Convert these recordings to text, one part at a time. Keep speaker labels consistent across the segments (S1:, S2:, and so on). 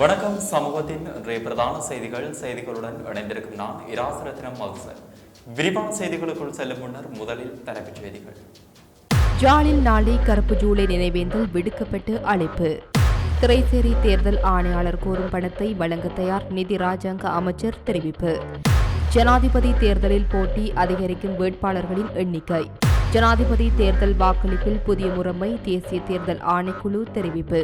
S1: வணக்கம். சமூகத்தின் இன்றைய பிரதான செய்திகள் செய்திகளுடன் இணைந்திருக்கும் நான் இராசரத்னம் மதுசன் விரிவான செய்திகளுக்குள் செல்லும் முன்னர் முதலில் தலைப்புச் செய்திகள்.
S2: ஜாலில் நாளை கருப்பு ஜூலை நினைவேந்தல் விடுக்கப்பட்டு அழைப்பு. திரைசேரி தேர்தல் ஆணையாளர் கோரும் பணத்தை வழங்க தயார் நிதி ராஜாங்க அமைச்சர் தெரிவிப்பு. ஜனாதிபதி தேர்தலில் போட்டி அதிகரிக்கும் வேட்பாளர்களின் எண்ணிக்கை. ஜனாதிபதி தேர்தல் வாக்களிப்பில் புதிய முறைமை தேசிய தேர்தல் ஆணைக்குழு தெரிவிப்பு.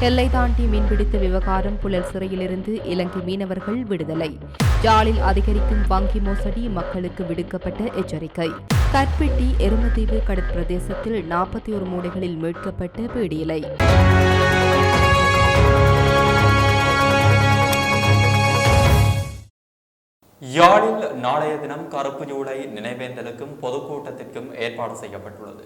S2: எல்லை தாண்டி மீன்பிடித்த விவகாரம் புழல் சிறையிலிருந்து இலங்கை மீனவர்கள் விடுதலை. ஜாலில் அதிகரிக்கும் வங்கி மோசடி மக்களுக்கு விடுக்கப்பட்ட எச்சரிக்கை. கற்பிட்டி எருமதீவு கடற்பிரதேசத்தில் நாற்பத்தி ஒரு மூடைகளில் மீட்கப்பட்ட பீடியலை.
S1: யாழில் நாளைய தினம் கருப்பு ஜூலை நினைவேந்தலுக்கும் பொதுக்கூட்டத்திற்கும் ஏற்பாடு செய்யப்பட்டுள்ளது.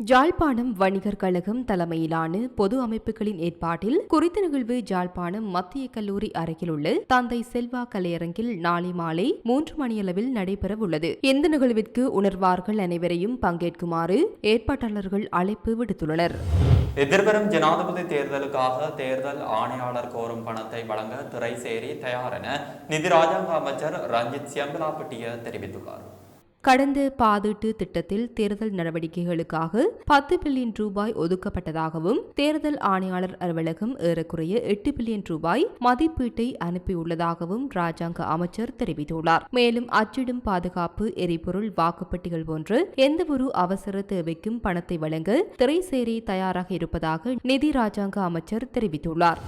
S2: ஜாழ்ப்பாணம் வணிகர் கழகம் தலைமையிலான பொது அமைப்புகளின் ஏற்பாட்டில் குறித்த நிகழ்வு ஜாழ்ப்பாணம் மத்திய கல்லூரி அருகில் உள்ள தந்தை செல்வா கலையரங்கில் நாளை மாலை மூன்று மணியளவில் நடைபெறவுள்ளது. இந்த நிகழ்விற்கு உணர்வார்கள் அனைவரையும் பங்கேற்குமாறு ஏற்பாட்டாளர்கள் அழைப்பு விடுத்துள்ளனர்.
S1: எதிர்வரும் ஜனாதிபதி தேர்தலுக்காக தேர்தல் ஆணையாளர் கோரும் பணத்தை வழங்க திரைசேரி தயார் என நிதி ராஜாங்க அமைச்சர் ரஞ்சித் சியம்பலாப்பட்டிய தெரிவித்துள்ளார்.
S2: கடந்த பாதீட்டு திட்டத்தில் தேர்தல் நடவடிக்கைகளுக்காக பத்து பில்லியன் ரூபாய் ஒதுக்கப்பட்டதாகவும் தேர்தல் ஆணையாளர் அலுவலகம் ஏறக்குறைய எட்டு பில்லியன் ரூபாய் மதிப்பீட்டை அனுப்பியுள்ளதாகவும் ராஜாங்க அமைச்சர் தெரிவித்துள்ளார். மேலும் அச்சிடும் பாதுகாப்பு எரிபொருள் வாக்குப்பட்டிகள் போன்று எந்தவொரு அவசர தேவைக்கும் பணத்தை வழங்க திரைசேரி தயாராக இருப்பதாக நிதி ராஜாங்க அமைச்சர் தெரிவித்துள்ளார்.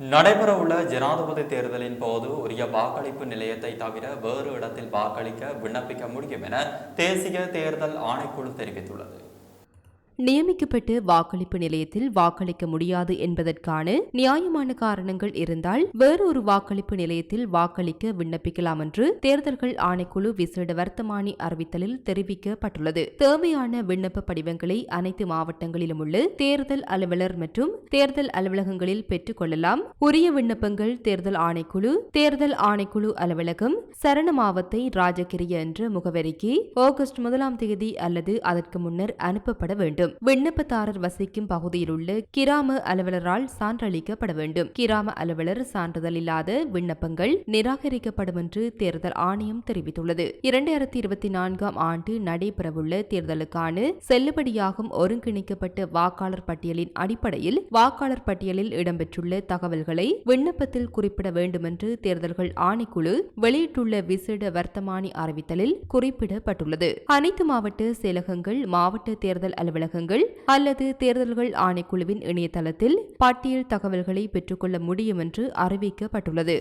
S1: நடைபெறவுள்ள ஜனாதிபதி தேர்தலின் போது உரிய வாக்களிப்பு நிலையத்தை தவிர வேறு இடத்தில் வாக்களிக்க விண்ணப்பிக்க முடியும் என தேசிய தேர்தல் ஆணைக்குழு தெரிவித்துள்ளது.
S2: நியமிக்கப்பட்டு வாக்களிப்பு நிலையத்தில் வாக்களிக்க முடியாது என்பதற்கான நியாயமான காரணங்கள் இருந்தால் வேறொரு வாக்களிப்பு நிலையத்தில் வாக்களிக்க விண்ணப்பிக்கலாம் என்று தேர்தல்கள் ஆணைக்குழு விசேட வர்த்தமானி அறிவித்தலில் தெரிவிக்கப்பட்டுள்ளது. தேவையான விண்ணப்ப படிவங்களை அனைத்து மாவட்டங்களிலும் உள்ள தேர்தல் அலுவலர் மற்றும் தேர்தல் அலுவலகங்களில் பெற்றுக் கொள்ளலாம். உரிய விண்ணப்பங்கள் தேர்தல் ஆணைக்குழு தேர்தல் ஆணைக்குழு அலுவலகம் சரண மாவத்தை ராஜகிரிய என்ற முகவரிக்கு ஆகஸ்ட் முதலாம் தேதி அல்லது அதற்கு முன்னர் அனுப்பப்பட வேண்டும். விண்ணப்பதாரர் வசிக்கும் பகுதியில் உள்ள கிராம அலுவலரால் சான்றளிக்கப்பட வேண்டும். கிராம அலுவலர் சான்றிதழ் இல்லாத விண்ணப்பங்கள் நிராகரிக்கப்படும் என்று தேர்தல் ஆணையம் தெரிவித்துள்ளது. இரண்டாயிரத்தி இருபத்தி நான்காம் ஆண்டு நடைபெறவுள்ள தேர்தலுக்கான செல்லுபடியாகும் ஒருங்கிணைக்கப்பட்ட வாக்காளர் பட்டியலின் அடிப்படையில் வாக்காளர் பட்டியலில் இடம்பெற்றுள்ள தகவல்களை விண்ணப்பத்தில் குறிப்பிட வேண்டும் என்று தேர்தல்கள் ஆணைக்குழு வெளியிட்டுள்ள விசேட வர்த்தமானி அறிவித்தலில் குறிப்பிடப்பட்டுள்ளது. அனைத்து மாவட்ட செயலகங்கள் மாவட்ட தேர்தல் அலுவலக அலுவலகங்கள் அல்லது தேர்தல்கள் ஆணைக்குழுவின் இணையதளத்தில் பட்டியல் தகவல்களை பெற்றுக்கொள்ள முடியும் என்று அறிவிக்கப்பட்டுள்ளது.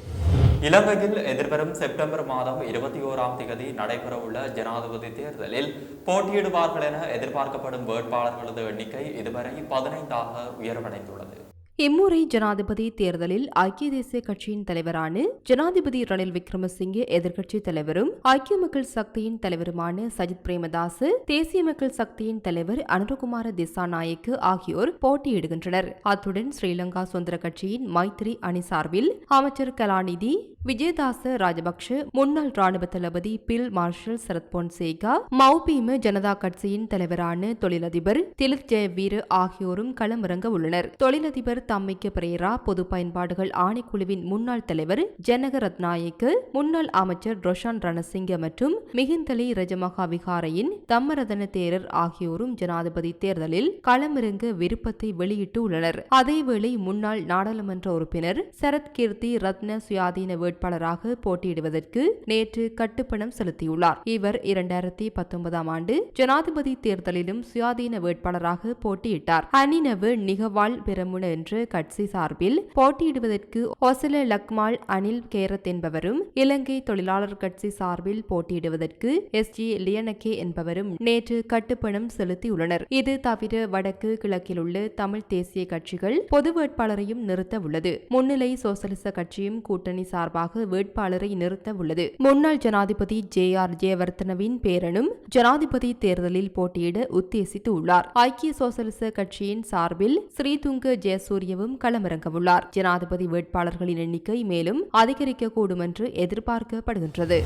S1: இலங்கையில் எதிர்வரும் செப்டம்பர் மாதம் இருபத்தி ஓராம் தேதி நடைபெறவுள்ள ஜனாதிபதி தேர்தலில் போட்டியிடுவார்கள் என எதிர்பார்க்கப்படும் வேட்பாளர்களது எண்ணிக்கை இதுவரை பதினைந்தாக உயர்வடைந்துள்ளது.
S2: இம்முறை ஜனாதிபதி தேர்தலில் ஐக்கிய தேசிய கட்சியின் தலைவரான ஜனாதிபதி ரணில் விக்ரமசிங்கே எதிர்க்கட்சி தலைவரும் ஐக்கிய மக்கள் சக்தியின் தலைவருமான சஜித் பிரேமதாஸ் தேசிய மக்கள் சக்தியின் தலைவர் அனுரகுமார திசாநாயக்கு ஆகியோர் போட்டியிடுகின்றனர். அத்துடன் ஸ்ரீலங்கா சுதந்திர கட்சியின் மைத்ரி அணி சார்பில் அமைச்சர் கலாநிதி விஜயதாச ராஜபக்ஷ முன்னாள் ராணுவ தளபதி பில் மார்ஷல் சரத் பொன்சேகா மௌபீம ஜனதா கட்சியின் தலைவரான தொழிலதிபர் திலித் ஜெயவீர ஆகியோரும் களமிறங்க உள்ளனர். தொழிலதிபர் தம்மிக்க பிரேரா பொது பயன்பாடுகள் ஆணைக்குழுவின் முன்னாள் தலைவர் ஜனக ரத்நாயக்கு முன்னாள் அமைச்சர் ரொஷான் ரணசிங்க மற்றும் மிகிந்தலி ரஜமகா விகாரையின் தம்மரதன தேரர் ஆகியோரும் ஜனாதிபதி தேர்தலில் களமிறங்க விருப்பத்தை வெளியிட்டு உள்ளனர். அதேவேளை முன்னாள் நாடாளுமன்ற உறுப்பினர் சரத் கீர்த்தி ரத்ன சுயாதீன வேட்பாளராக போட்டியிடுவதற்கு நேற்று கட்டுப்பணம் செலுத்தியுள்ளார். இவர் இரண்டாயிரத்தி பத்தொன்பதாம் ஆண்டு ஜனாதிபதி தேர்தலிலும் சுயாதீன வேட்பாளராக போட்டியிட்டார். அனினவு நிகவால் பெரமுன என்ற கட்சி சார்பில் போட்டியிடுவதற்கு ஒசல லக்மால் அனில் கேரத் என்பவரும் இலங்கை தொழிலாளர் கட்சி சார்பில் போட்டியிடுவதற்கு எஸ். ஜி. லியனகே என்பவரும் நேற்று கட்டுப்பணம் செலுத்தியுள்ளனர். இது தவிர வடக்கு கிழக்கில் உள்ள தமிழ் தேசிய கட்சிகள் பொது வேட்பாளரையும் நிறுத்த உள்ளது முன்னிலை சோசலிச கட்சியும் கூட்டணி சார்பாக வேட்பாளரை நிறுத்த உள்ளது. முன்னாள் ஜனாதிபதி ஜே ஆர் ஜெயவர்தனவின் பேரனும் ஜனாதிபதி தேர்தலில் போட்டியிட உத்தேசித்து உள்ளார் ஐக்கிய சோசலிச கட்சியின் சார்பில் ஸ்ரீதுங்க ஜெயசூரியவும் களமிறங்கவுள்ளார். ஜனாதிபதி வேட்பாளர்களின் எண்ணிக்கை மேலும் அதிகரிக்கக்கூடும் என்று எதிர்பார்க்கப்படுகின்றது.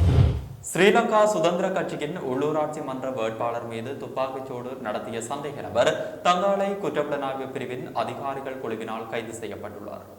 S1: ஸ்ரீலங்கா சுதந்திர கட்சியின் உள்ளூராட்சி மன்ற வேட்பாளர் மீது துப்பாக்கிச்சூடு நடத்திய சந்தேக நபர் தங்காலை குற்றப்புலனாய்வு பிரிவின் அதிகாரிகள் குழுவினால் கைது செய்யப்பட்டுள்ளார்.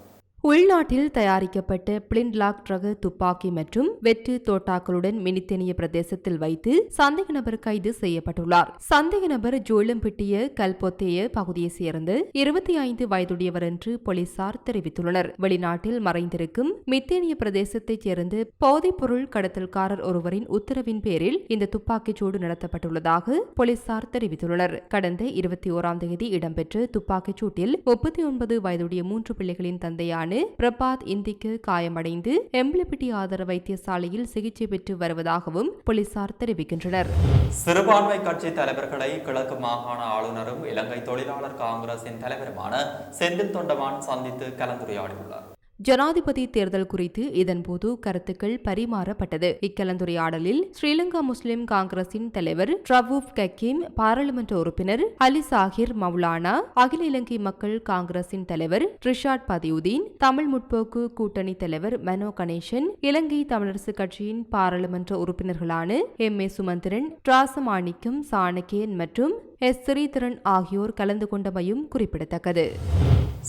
S2: உள்நாட்டில் தயாரிக்கப்பட்ட பிளின்லாக் ரக துப்பாக்கி மற்றும் வெற்று தோட்டாக்களுடன் மினித்தேனிய பிரதேசத்தில் வைத்து சந்தேக நபர் கைது செய்யப்பட்டுள்ளார். சந்தேக நபர் ஜோலம்பிட்டிய கல்பொத்தேய பகுதியை சேர்ந்து இருபத்தி ஐந்து வயதுடையவர் என்று போலீசார் தெரிவித்துள்ளனர். வெளிநாட்டில் மறைந்திருக்கும் மித்தேனிய பிரதேசத்தைச் சேர்ந்த போதைப்பொருள் கடத்தல்காரர் ஒருவரின் உத்தரவின் பேரில் இந்த துப்பாக்கிச் சூடு நடத்தப்பட்டுள்ளதாக போலீசார் தெரிவித்துள்ளனர். கடந்த இருபத்தி ஓராம் தேதி இடம்பெற்ற துப்பாக்கிச் சூட்டில் முப்பத்தி ஒன்பது வயதுடைய மூன்று பிள்ளைகளின் தந்தையான பிரபாத் இந்திக்கு காயமடைந்து எம்பிளிபிட்டி ஆதார வைத்தியசாலையில் சிகிச்சை பெற்று வருவதாகவும் போலீசார் தெரிவிக்கின்றனர்.
S3: சிறுபான்மை கட்சி தலைவர்களை கிழக்கு மாகாண ஆளுநரும் இலங்கை தொழிலாளர் காங்கிரசின் தலைவருமான செந்தில் தொண்டமான் சந்தித்து கலந்துரையாடியுள்ளார்.
S2: ஜனாதிபதி தேர்தல் குறித்து இதன்போது கருத்துக்கள் பரிமாறப்பட்டது. இக்கலந்துரையாடலில் ஸ்ரீலங்கா முஸ்லிம் காங்கிரசின் தலைவர் ட்ரவூப் கக்கீம் பாராளுமன்ற உறுப்பினர் அலி சாஹிர் மௌலானா அகில இலங்கை மக்கள் காங்கிரசின் தலைவர் ரிஷாட் பதியுதீன் தமிழ் முற்போக்கு கூட்டணி தலைவர் மனோ கணேசன் இலங்கை தமிழரசு கட்சியின் பாராளுமன்ற உறுப்பினர்களான எம் ஏ சுமந்திரன் டிராசமாணிக்கம் சாணக்கியன் மற்றும் எஸ். ஸ்ரீதரன் ஆகியோர் கலந்து கொண்டமையும் குறிப்பிடத்தக்கது.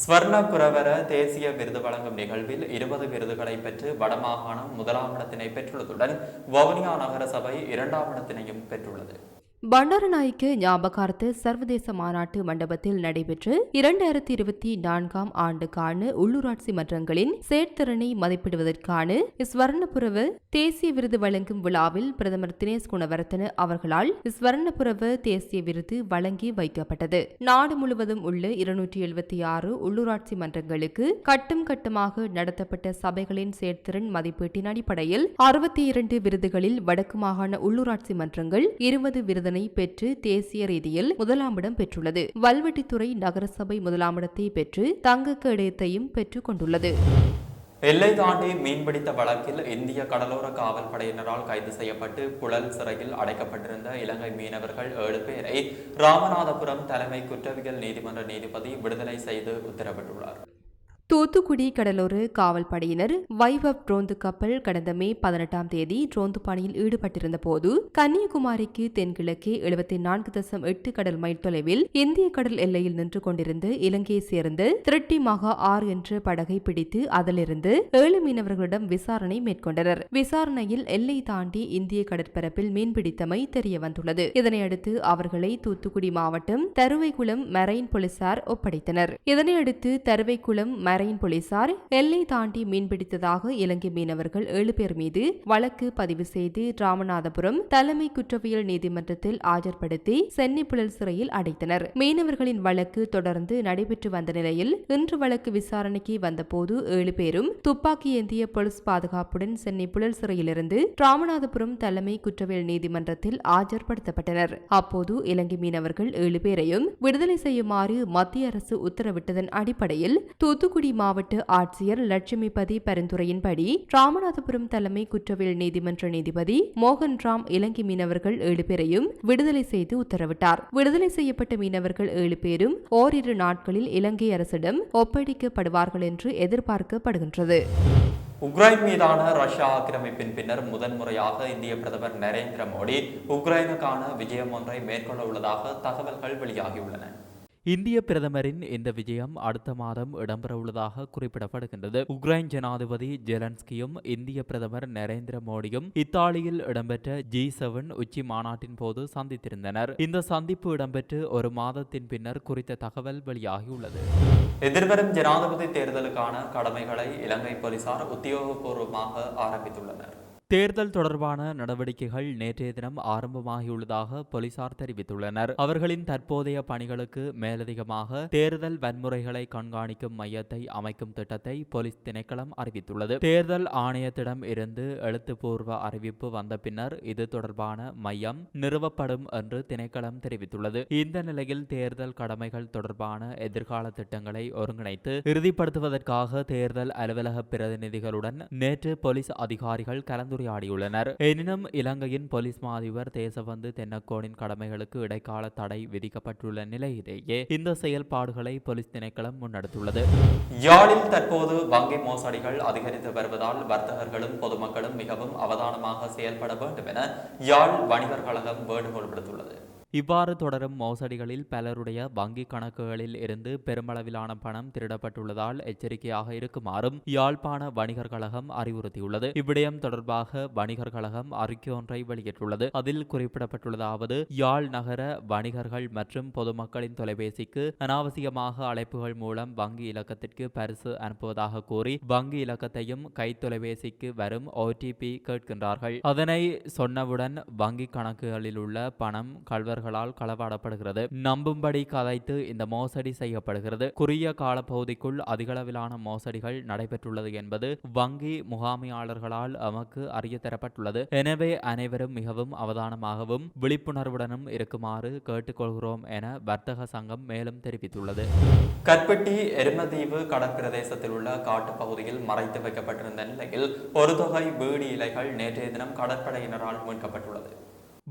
S3: ஸ்வர்ணபுரவர தேசிய விருது வழங்கும் நிகழ்வில் இருபது விருதுகளை பெற்று வடமாகாணம் முதலாம் இடத்தினை பெற்றுள்ளதுடன் வவுனியா நகர சபை இரண்டாம் இடத்தினையும் பெற்றுள்ளது.
S2: பண்டாரநாய்க்கு ஞாபகார்த்த சர்வதேச மாநாட்டு மண்டபத்தில் நடைபெற்ற இரண்டாயிரத்தி இருபத்தி நான்காம் ஆண்டுக்கான உள்ளூராட்சி மன்றங்களின் செயற்திறனை மதிப்பிடுவதற்கான ஸ்வர்ணபுரவ தேசிய விருது வழங்கும் விழாவில் பிரதமர் தினேஷ் குணவர்த்தன அவர்களால் ஸ்வர்ணபுரவ தேசிய விருது வழங்கி வைக்கப்பட்டது. நாடு முழுவதும் உள்ள இருநூற்றி எழுபத்தி ஆறு உள்ளூராட்சி மன்றங்களுக்கு கட்டம் கட்டமாக நடத்தப்பட்ட சபைகளின் செயற்திறன் மதிப்பீட்டின் அடிப்படையில் அறுபத்தி இரண்டு விருதுகளில் வடக்கு மாகாண உள்ளூராட்சி மன்றங்கள் இருபது விருது விருதினை பெற்று தேசிய ரீதியில் முதலாமிடம் பெற்றுள்ளது. வல்வெட்டித்துறை நகரசபை முதலாமிடத்தை பெற்று தங்க கேடயத்தையும் பெற்றுக் கொண்டுள்ளது.
S3: எல்லை தாண்டி மீன்பிடித்த வழக்கில் இந்திய கடலோர காவல் படையினரால் கைது செய்யப்பட்டு புழல் சிறையில் அடைக்கப்பட்டிருந்த இலங்கை மீனவர்கள் ஏழு பேரை ராமநாதபுரம் தலைமை குற்றவியல் நீதிமன்ற நீதிபதி விடுதலை செய்து உத்தரவிட்டுள்ளார்.
S2: தூத்துக்குடி கடலோர காவல் படையினர் வைவப் ரோந்து கப்பல் கடந்த மே பதினெட்டாம் தேதி ரோந்து பணியில் ஈடுபட்டிருந்த போது கன்னியாகுமரிக்கு தென்கிழக்கே எழுபத்தி நான்கு தசம் எட்டு கடல் மைல் தொலைவில் இந்திய கடல் எல்லையில் நின்று கொண்டிருந்த இலங்கையை சேர்ந்த திருட்டி மகா ஆர் என்ற படகை பிடித்து அதிலிருந்து ஏழு மீனவர்களிடம் விசாரணை மேற்கொண்டனர். விசாரணையில் எல்லை தாண்டி இந்திய கடற்பரப்பில் மீன்பிடித்தமை தெரிய வந்துள்ளது இதனையடுத்து அவர்களை தூத்துக்குடி மாவட்டம் தருவைக்குளம் மரைன் போலீசார் ஒப்படைத்தனர். இதனையடுத்து தருவைக்குளம் கரையின் போலீசார் எல்லை தாண்டி மீன்பிடித்ததாக இலங்கை மீனவர்கள் ஏழு பேர் மீது வழக்கு பதிவு செய்து ராமநாதபுரம் தலைமை குற்றவியல் நீதிமன்றத்தில் ஆஜர்படுத்தி சென்னை புழல் சிறையில் அடைத்தனர். மீனவர்களின் வழக்கு தொடர்ந்து நடைபெற்று வந்த நிலையில் இன்று வழக்கு விசாரணைக்கு வந்தபோது ஏழு பேரும் துப்பாக்கி ஏந்திய போலீஸ் பாதுகாப்புடன் சென்னை புழல் சிறையிலிருந்து ராமநாதபுரம் தலைமை குற்றவியல் நீதிமன்றத்தில் ஆஜர்படுத்தப்பட்டனர். அப்போது இலங்கை மீனவர்கள் ஏழு பேரையும் விடுதலை செய்யுமாறு மத்திய அரசு உத்தரவிட்டதன் அடிப்படையில் தூத்துக்குடி மாவட்ட ஆட்சியர் லட்சுமிபதி பரிந்துரையின்படி ராமநாதபுரம் தலைமை குற்றவியல் நீதிமன்ற நீதிபதி மோகன் ராம் இலங்கை மீனவர்கள் ஏழு பேரையும் விடுதலை செய்து உத்தரவிட்டார். விடுதலை செய்யப்பட்ட மீனவர்கள் ஏழு பேரும் ஓரிரு நாட்களில் இலங்கை அரசிடம் ஒப்படைக்கப்படுவார்கள் என்று எதிர்பார்க்கப்படுகின்றது.
S3: உக்ரைன் மீதான ரஷ்யா ஆக்கிரமிப்பின் பின்னர் முதன்முறையாக இந்திய பிரதமர் நரேந்திர மோடி உக்ரைனுக்கான விஜயம் ஒன்றை மேற்கொள்ள உள்ளதாக தகவல்கள் வெளியாகியுள்ளன.
S1: இந்திய பிரதமரின் இந்த விஜயம் அடுத்த மாதம் இடம்பெறவுள்ளதாக குறிப்பிடப்படுகின்றது. உக்ரைன் ஜனாதிபதி ஜெலன்ஸ்கியும் இந்திய பிரதமர் நரேந்திர மோடியும் இத்தாலியில் இடம்பெற்ற ஜி செவன் உச்சி மாநாட்டின் போது சந்தித்திருந்தனர். இந்த சந்திப்பு இடம்பெற்று ஒரு மாதத்தின் பின்னர் குறித்த தகவல் வெளியாகியுள்ளது.
S3: எதிர்வரும் ஜனாதிபதி தேர்தலுக்கான கடமைகளை இலங்கை போலீசார் உத்தியோகபூர்வமாக ஆரம்பித்துள்ளனர்.
S1: தேர்தல் தொடர்பான நடவடிக்கைகள் நேற்றைய தினம் ஆரம்பமாகியுள்ளதாக போலீசார் தெரிவித்துள்ளனர். அவர்களின் தற்போதைய பணிகளுக்கு மேலதிகமாக தேர்தல் வன்முறைகளை கண்காணிக்கும் மையத்தை அமைக்கும் திட்டத்தை போலீஸ் திணைக்களம் அறிவித்துள்ளது. தேர்தல் ஆணையத்திடம் இருந்து எழுத்துப்பூர்வ அறிவிப்பு வந்த பின்னர் இது தொடர்பான மையம் நிறுவப்படும் என்று திணைக்களம் தெரிவித்துள்ளது. இந்த நிலையில் தேர்தல் கடமைகள் தொடர்பான எதிர்கால திட்டங்களை ஒருங்கிணைத்து இறுதிப்படுத்துவதற்காக தேர்தல் அலுவலக பிரதிநிதிகளுடன் நேற்று போலீஸ் அதிகாரிகள் கலந்து கலந்துரையாடியுள்ளனர் எனினும் இலங்கையின் போலீஸ் மா அதிபர் தேசபந்து தென்னக்கோனின் கடமைகளுக்கு இடைக்கால தடை விதிக்கப்பட்டுள்ள நிலையிலேயே இந்த செயல்பாடுகளை போலீஸ் திணைக்களம் முன்னெடுத்துள்ளது.
S3: யாழில் தற்போது வங்கி மோசடிகள் அதிகரித்து வருவதால் வர்த்தகர்களும் பொதுமக்களும் மிகவும் அவதானமாக செயல்பட வேண்டும் என யாழ் வணிகர் கழகம் வேண்டுகோள் விடுத்துள்ளது.
S1: இவ்வாறு தொடரும் மோசடிகளில் பலருடைய வங்கி கணக்குகளில் இருந்து பெருமளவிலான பணம் திருடப்பட்டுள்ளதால் எச்சரிக்கையாக இருக்குமாறும் யாழ்ப்பாண வணிகர் கழகம் அறிவுறுத்தியுள்ளது. இவ்விடயம் தொடர்பாக வணிகர் கழகம் அறிக்கை ஒன்றை வெளியிட்டுள்ளது. அதில் குறிப்பிடப்பட்டுள்ளதாவது யாழ் நகர வணிகர்கள் மற்றும் பொதுமக்களின் தொலைபேசிக்கு அனாவசியமாக அழைப்புகள் மூலம் வங்கி இலக்கத்திற்கு பரிசு அனுப்புவதாக கூறி வங்கி இலக்கத்தையும் கைத்தொலைபேசிக்கு வரும் ஓடிபி கேட்கின்றார்கள். அதனை சொன்னவுடன் வங்கி கணக்குகளில் உள்ள பணம் கல்வர் கள்வர்களால் களவாடப்படுகிறது. நம்பும்படி கதைத்து இந்த மோசடி செய்யப்படுகிறது. குறுகிய காலப்பகுதிக்குள் அதிகளவிலான மோசடிகள் நடைபெற்றுள்ளது என்பது வங்கி முகாமையாளர்களால் எமக்கு அறிய தரப்பட்டுள்ளது எனவே அனைவரும் மிகவும் அவதானமாகவும் விழிப்புணர்வுடனும் இருக்குமாறு கேட்டுக்கொள்கிறோம் என வர்த்தக சங்கம் மேலும் தெரிவித்துள்ளது.
S3: கற்பட்டி எருமதீவு கடற்பிரதேசத்தில் உள்ள காட்டுப்பகுதியில் மறைத்து வைக்கப்பட்டிருந்த நிலையில் ஒரு தொகை பீடி இலைகள் நேற்றைய தினம் கடற்படையினரால் மீட்கப்பட்டுள்ளது.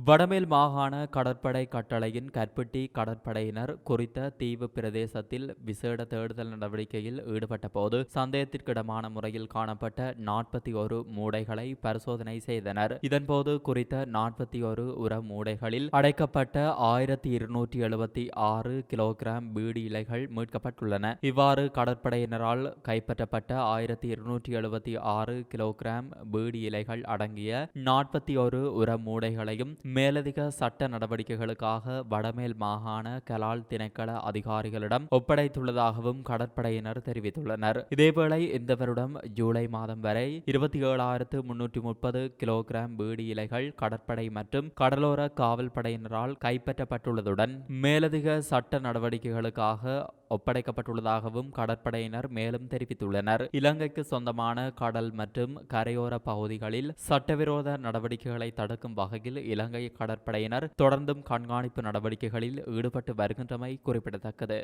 S1: வடமேல் மாகாண கடற்படை கட்டளையின் கற்பட்டி கடற்படையினர் குறித்த தீவு பிரதேசத்தில் விசேட தேடுதல் நடவடிக்கையில் ஈடுபட்ட போது சந்தேகத்திற்கிடமான முறையில் காணப்பட்ட நாற்பத்தி ஒரு மூடைகளை பரிசோதனை செய்தனர். இதன்போது குறித்த நாற்பத்தி ஒரு உர மூடைகளில் அடைக்கப்பட்ட ஆயிரத்தி இருநூற்றி எழுபத்தி ஆறு கிலோகிராம் பீடி இலைகள் மீட்கப்பட்டுள்ளன. இவ்வாறு கடற்படையினரால் கைப்பற்றப்பட்ட ஆயிரத்தி இருநூற்றி எழுபத்தி ஆறு கிலோகிராம் பீடி இலைகள் அடங்கிய நாற்பத்தி ஒரு உர மூடைகளையும் மேலதிக சட்ட நடவடிக்கைகளுக்காக வடமேல் மாகாண கலால் திணைக்கள அதிகாரிகளிடம் ஒப்படைத்துள்ளதாகவும் கடற்படையினர் தெரிவித்துள்ளனர். இதேவேளை இந்த வருடம் ஜூலை மாதம் வரை இருபத்தி ஏழாயிரத்து முன்னூற்றி முப்பது கிலோகிராம் பீடி இலைகள் கடற்படை மற்றும் கடலோர காவல் படையினரால் கைப்பற்றப்பட்டுள்ளதுடன் மேலதிக சட்ட நடவடிக்கைகளுக்காக ஒப்படைக்கப்பட்டுள்ளதாகவும் கடற்படையினர் மேலும் தெரிவித்துள்ளனர். இலங்கைக்கு சொந்தமான கடல் மற்றும் கரையோர பகுதிகளில் சட்டவிரோத நடவடிக்கைகளை தடுக்கும் வகையில் இலங்கை கடற்படையினர் தொடர்ந்தும் கண்காணிப்பு நடவடிக்கைகளில் ஈடுபட்டு வருகின்றமை குறிப்பிடத்தக்கது.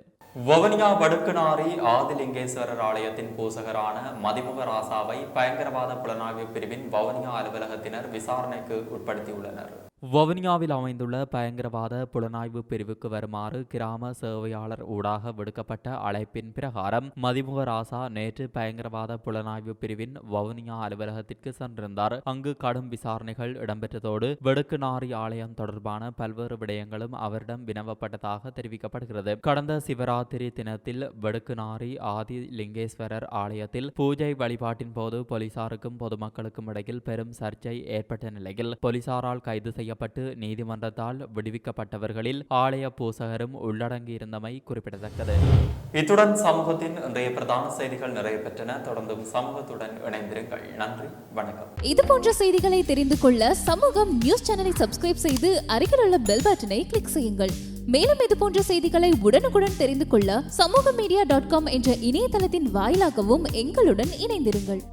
S3: வவுனியா வடுக்குநாரி ஆதிலிங்கேஸ்வரர் ஆலயத்தின் பூசகரான மதிமுக ராசாவை பயங்கரவாத புலனாய்வு பிரிவின் வவுனியா அலுவலகத்தினர் விசாரணைக்கு உட்படுத்தியுள்ளனர்.
S1: வவுனியாவில் அமைந்துள்ள பயங்கரவாத புலனாய்வு பிரிவுக்கு வருமாறு கிராம சேவையாளர் ஊடாக விடுக்கப்பட்ட அழைப்பின் பிரகாரம் மதிமுக ராசா நேற்று பயங்கரவாத புலனாய்வு பிரிவின் வவுனியா அலுவலகத்திற்கு சென்றிருந்தார். அங்கு கடும் விசாரணைகள் இடம்பெற்றதோடு வெடுக்குநாரி ஆலயம் தொடர்பான பல்வேறு விடயங்களும் அவரிடம் வினவப்பட்டதாக தெரிவிக்கப்படுகிறது. கடந்த சிவராத்திரி தினத்தில் வெடுக்குநாரி ஆதி லிங்கேஸ்வரர் ஆலயத்தில் பூஜை வழிபாட்டின் போது போலீசாருக்கும் பொதுமக்களுக்கும் இடையில் பெரும் சர்ச்சை ஏற்பட்ட நிலையில் போலீசாரால் கைது செய்ய செய்யப்பட்டு நீதிமன்றத்தால் விடுவிக்கப்பட்டவர்களில் ஆலய பூசகரும் உள்ளடங்கியிருந்தமை குறிப்பிடத்தக்கது.
S3: இத்துடன் சமூகத்தின் இன்றைய பிரதான செய்திகள் நிறைவு பெற்றன. தொடர்ந்தும் சமூகத்துடன் இணைந்திருங்கள். நன்றி. வணக்கம்.
S4: இது போன்ற செய்திகளை தெரிந்து கொள்ள சமூகம் நியூஸ் சேனலை சப்ஸ்கிரைப் செய்து அருகில் உள்ள பெல் பட்டனை கிளிக் செய்யுங்கள். மேலும் இது போன்ற செய்திகளை உடனுக்குடன் தெரிந்து கொள்ள சமூக மீடியா டாட் காம் என்ற இணையதளத்தின் வாயிலாகவும் எங்களுடன் இணைந்திருங்கள்.